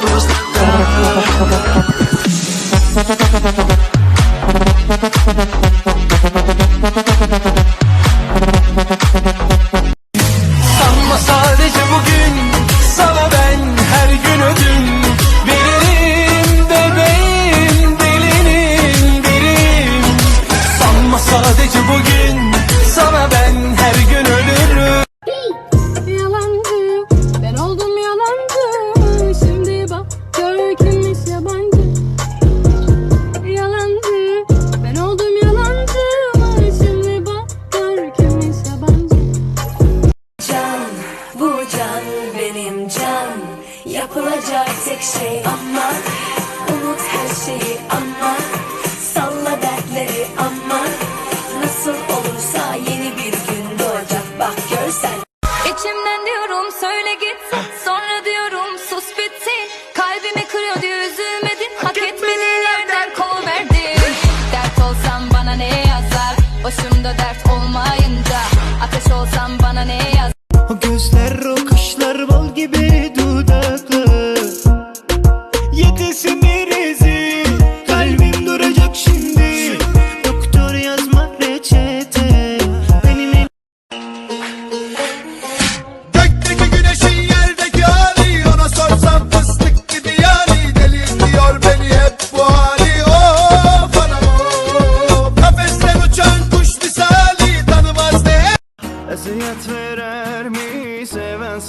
goes the dark. Tek şey ama Unut her şeyi ama Salla dertleri ama Nasıl olursa yeni bir gün doğacak. Bak görsen. İçimden diyorum söyle git. Sonra diyorum sus bitsin Kalbimi kırıyordu üzülmedin Hak etmediğin yerden kol verdin Dert olsam bana ne yazar? Başımda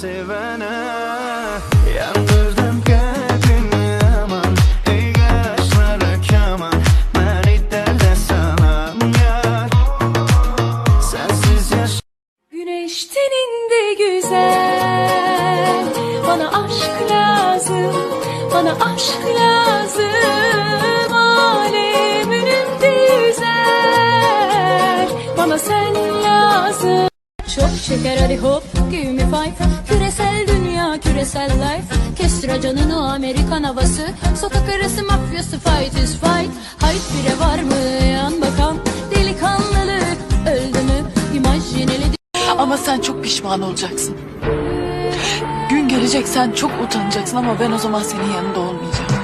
sevene. Yandırdım kalbimi aman Ey kaşlara kaman Beni derde sanan yar Sensiz yaş Güneş teninde güzel. Bana aşk lazım Bana aşk lazım. Alem önümde yüzer Bana sen lazım Çok şeker hadi hop give me five Küresel dünya küresel life. Kestir canın o Amerikan havası. Sokak arası mafyası fight is fight. Hayt bire var mı yan bakan? Delikanlılık öldü mü? İmaj yeniledi Ama sen çok pişman olacaksın. Gün gelecek sen çok utanacaksın. Ama ben o zaman senin yanında olmayacağım.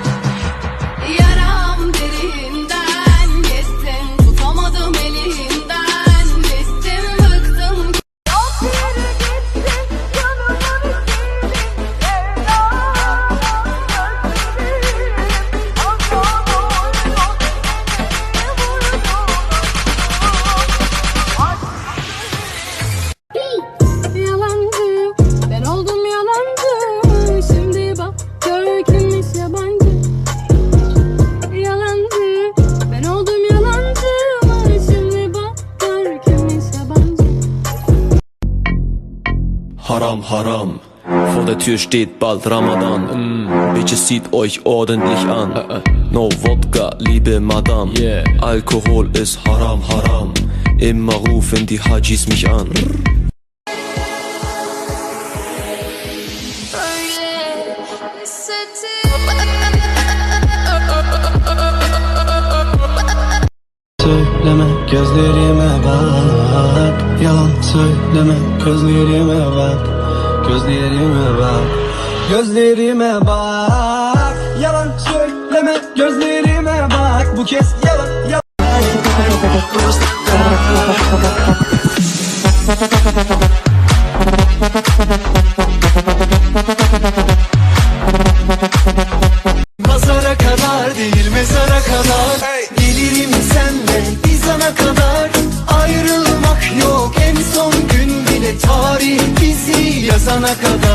Haram, haram. Vor der Tür steht bald Ramadan. Mm. Bitches zieht euch ordentlich an. No Wodka, liebe Madame. Alkohol ist haram, haram. Immer rufen die Hajis mich an. Söyleme gözlerime bak Yalan söyleme gözlerime bak Gözlerime bak Gözlerime bak. Yalan söyleme gözlerime bak. Bu kez yalan yalan yazana kadar